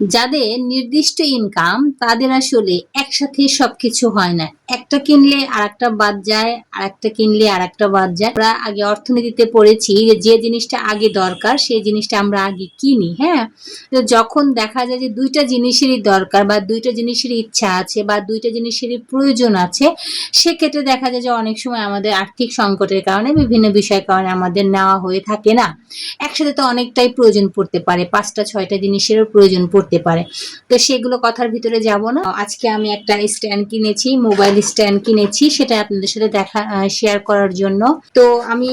যাদের নির্দিষ্ট ইনকাম তাদের আসলে একসাথে সবকিছু হয় না। একটা কিনলে আর একটা বাদ যায় আর একটা কিনলে আর একটা বাদ যায়। আমরা আগে অর্থনীতিতে পড়েছি যে জিনিসটা আগে দরকার, সেই জিনিসটা আমরা আগে কিনি হ্যাঁ? যখন দেখা যায় যে, দুইটা জিনিসেরই দরকার বা দুইটা জিনিসেরই ইচ্ছা আছে বা দুইটা জিনিসেরই প্রয়োজন আছে, সেক্ষেত্রে দেখা যায় যে, অনেক সময় আমাদের আর্থিক সংকটের কারণে বিভিন্ন বিষয়ের কারণে আমাদের নেওয়া হয়ে থাকে না। একসাথে তো অনেকটাই প্রয়োজন পড়তে পারে, পাঁচটা, ছয়টা জিনিসেরও প্রয়োজন পড়তে পারে। তো সেগুলো কথার ভিতরে যাব না। আজকে আমি একটা স্ট্যান্ড কিনেছি মোবাইল স্ট্যান্ড কিনেছি, সেটা আপনাদের সাথে দেখা শেয়ার করার জন্য। তো আমি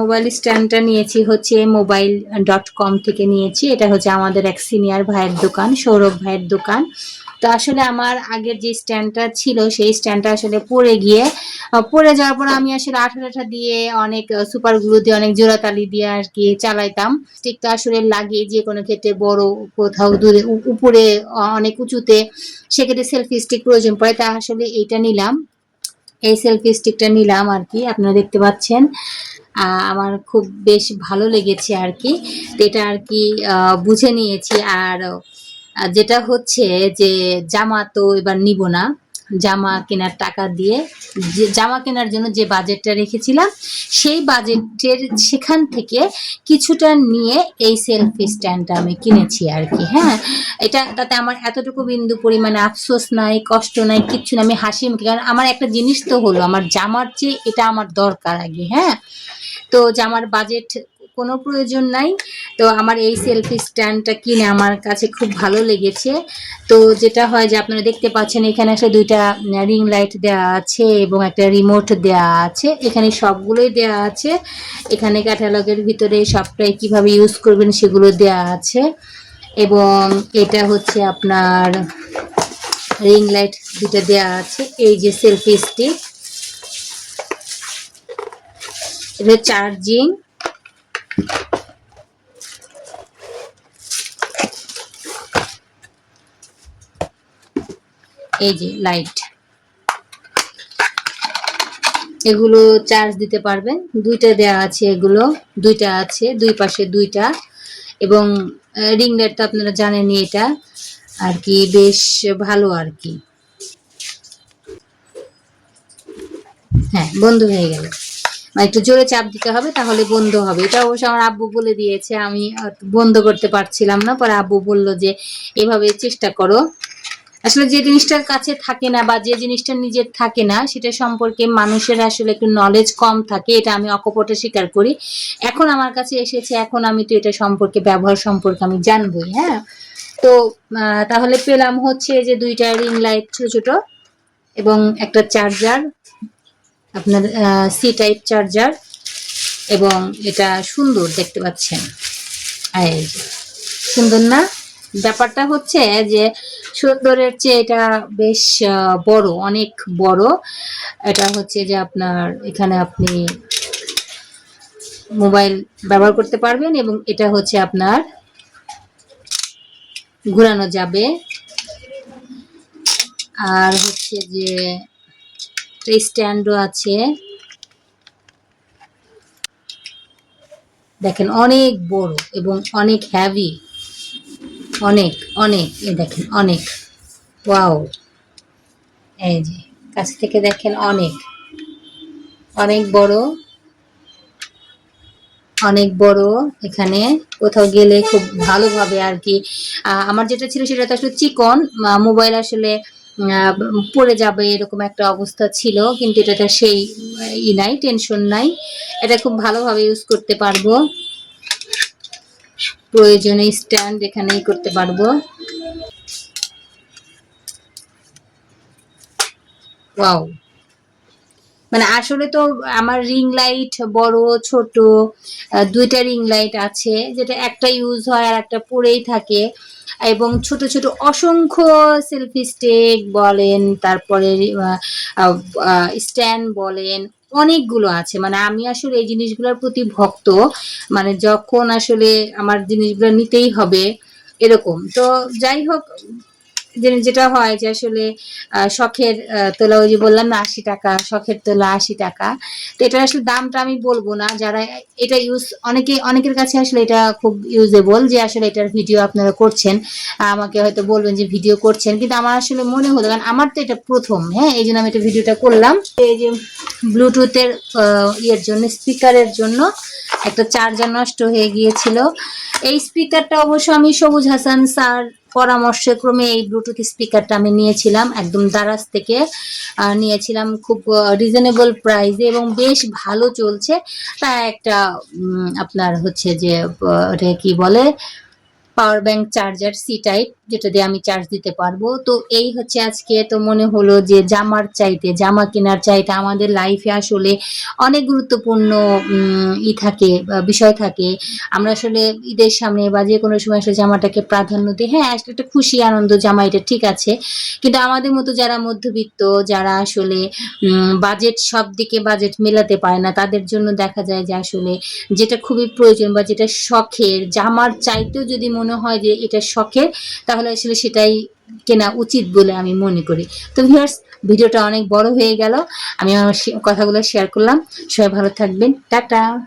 মোবাইল স্ট্যান্ডটা নিয়েছি হচ্ছে মোবাইল ডট কম থেকে নিয়েছি। এটা হচ্ছে আমাদের এক সিনিয়র ভাইয়ের দোকান, সৌরভ ভাইয়ের দোকান। তো আসলে আমার আগের যে স্ট্যান্ডটা ছিল, সেই স্ট্যান্ডটা আসলে পড়ে গিয়ে পড়ে যাওয়ার পর আমি আসলে আঠা টাঠা দিয়ে অনেক সুপার গ্লু দিয়ে অনেক জোড়াতালি দিয়ে আর কি চালাইতাম। স্টিকটা আসলে লাগিয়ে যে কোনো ক্ষেত্রে বড় কোথাও দূরে উপরে অনেক উঁচুতে, সেক্ষেত্রে সেলফি স্টিক প্রয়োজন পড়ে, তা আসলে এইটা নিলাম। এই সেলফি স্টিকটা নিলাম আর কি, আপনারা দেখতে পাচ্ছেন। আমার খুব বেশ ভালো লেগেছে আর কি। এটা আর কি বুঝে নিয়েছি আর যেটা হচ্ছে যে জামা তো এবার নিব না। জামা কেনার টাকা দিয়ে যে জামা কেনার জন্য যে বাজেটটা রেখেছিলাম, সেই বাজেটের সেখান থেকে কিছুটা নিয়ে এই সেলফি স্ট্যান্ডটা আমি কিনেছি আর কি হ্যাঁ। এটা তাতে আমার এতটুকু বিন্দু পরিমাণে আফসোস নাই, কষ্ট নাই, কিচ্ছু না আমি হাসি মুখে, কারণ আমার একটা জিনিস তো হলো, আমার জামার চেয়ে এটা আমার দরকার আগে হ্যাঁ। তো জামার বাজেট কোনো প্রয়োজন নাই। তো আমার এই সেলফি স্ট্যান্ডটা কিনে আমার কাছে খুব ভালো লেগেছে। তো যেটা হয় যে আপনারা দেখতে পাচ্ছেন, এখানে আসলে দুইটা রিং লাইট দেওয়া আছে এবং একটা রিমোট দেওয়া আছে। এখানে সবগুলোই দেওয়া আছে। এখানে ক্যাটালগের ভিতরে সবটাই কীভাবে ইউজ করবেন সেগুলো দেওয়া আছে। এবং এটা হচ্ছে আপনার রিং লাইট দুটো দেওয়া আছে। এই যে সেলফি স্টিক এটা চার্জিং এই যে লাইট এগুলো চার্জ দিতে পারবেন। দুইটা দেয়া আছে এগুলো। দুইটা আছে, দুই পাশে দুইটা। এবং রিং লাইট তো আপনারা জানেনই এটা। আর কি বেশ ভালো আর কি। হ্যাঁ বন্ধ হয়ে গেল। মানে একটু জোরে চাপ দিতে হবে, তাহলে বন্ধ হবে। এটা অবশ্য আমার আব্বু বলে দিয়েছে। আমি বন্ধ করতে পারছিলাম না। পরে আব্বু বলল যে, এভাবে চেষ্টা করো। আসলে যে জিনিসটার কাছে থাকে না বা যে জিনিসটা নিজের থাকে না, সেটা সম্পর্কে মানুষের আসলে একটু নলেজ কম থাকে, এটা আমি অকপটে স্বীকার করি। এখন আমার কাছে এসেছে, এখন আমি তো এটা সম্পর্কে, ব্যবহার সম্পর্কে আমি জানবই হ্যাঁ? তো তাহলে পেলাম হচ্ছে যে দুইটা রিং লাইট ছোট ছোট এবং একটা চার্জার আপনার সি টাইপ চার্জার এবং এটা সুন্দর দেখতে পাচ্ছেন। সুন্দর না? ব্যাপারটা হচ্ছে যে সুন্দরের চেয়ে এটা বেশ বড়, অনেক বড়। এটা হচ্ছে যে আপনার এখানে আপনি মোবাইল ব্যবহার করতে পারবেন এবং এটা হচ্ছে আপনার ঘোরানো যাবে। আর হচ্ছে যে স্ট্যান্ডও আছে। দেখেন অনেক বড় এবং অনেক হ্যাভি অনেক অনেক, এই দেখেন, অনেক। ওয়াও। এই যে, কাছ থেকে দেখেন অনেক। অনেক বড় অনেক বড়। এখানে কোথাও গেলে খুব ভালোভাবে আর কি আমার যেটা ছিল সেটা তো আসলে চিকন মোবাইল আসলে পড়ে যাবে এরকম একটা অবস্থা ছিল, কিন্তু এটাতে সেই ই নাই টেনশন নাই। এটা খুব ভালোভাবে ইউজ করতে পারব। প্রয়োজনে স্ট্যান্ড এখানেই করতে পারব। ওয়াও মানে আসলে তো আমার রিং লাইট বড়, ছোট দুইটা রিং লাইট আছে, যেটা একটা ইউজ হয় আর একটা পড়েই থাকে। এবং ছোট ছোট অসংখ্য সেলফি স্টিক বলেন, তারপরে স্ট্যান্ড বলেন অনেকগুলো আছে। মানে আমি আসলে এই জিনিসগুলোর প্রতি ভক্ত। মানে যখন আসলে আমার জিনিসগুলো নিতেই হবে, এরকম। তো যাই হোক যেটা হয় যে আসলে শখের তোলা ওই যে বললাম না, আশি টাকা, শখের তোলা আশি টাকা। তো এটার আসলে দামটা আমি বলব না। যারা এটা ইউজ অনেকে অনেকের কাছে আসলে এটা খুব ইউজেবল যে আসলে এটার ভিডিও আপনারা করছেন। আমাকে হয়তো বলবেন যে ভিডিও করছেন, কিন্তু আমার আসলে মনে হলো, কারণ আমার তো এটা প্রথম হ্যাঁ এই জন্য আমি এটা ভিডিওটা করলাম। এই যে ব্লুটুথের ইয়ের জন্য স্পিকারের জন্য একটা চার্জার নষ্ট হয়ে গিয়েছিল। এই স্পিকারটা অবশ্য আমি সবুজ হাসান স্যার পরামর্শক্রমে এই ব্লুটুথ স্পিকারটা আমি নিয়েছিলাম, একদম দারাজ থেকে নিয়েছিলাম খুব রিজনেবল প্রাইসে এবং বেশ ভালো চলছে। তা একটা আপনার হচ্ছে যে কি বলে? Power bank charger C type যেটা দিয়ে আমি চার্জ দিতে পারব। তো এই হচ্ছে আজকে তো মনে হলো যে জামার চাইতে, জামা কেনার চাইতে আমাদের লাইফে আসলে অনেক গুরুত্বপূর্ণ ই থাকে বিষয় থাকে। আমরা আসলে ঈদের সামনে বা যে কোনো সময় আসলে জামাটাকে প্রাধান্য দিই। হ্যাঁ আসলে একটা খুশি, আনন্দ জামা এটা ঠিক আছে। কিন্তু আমাদের মতো যারা মধ্যবিত্ত, যারা আসলে বাজেট সব দিকে বাজেট মেলাতে পারে না, তাদের জন্য দেখা যায় যে আসলে যেটা খুবই প্রয়োজন বা যেটা শখের, জামার চাইতেও যদি মনে হয় যে এটা শখের, তাহলে আসলে সেটাই কেনা উচিত বলে আমি মনে করি। তো ভিউয়ার্স ভিডিওটা অনেক বড় হয়ে গেল। আমি আমার কথাগুলো শেয়ার করলাম। সবাই ভালো থাকবেন। টাটা!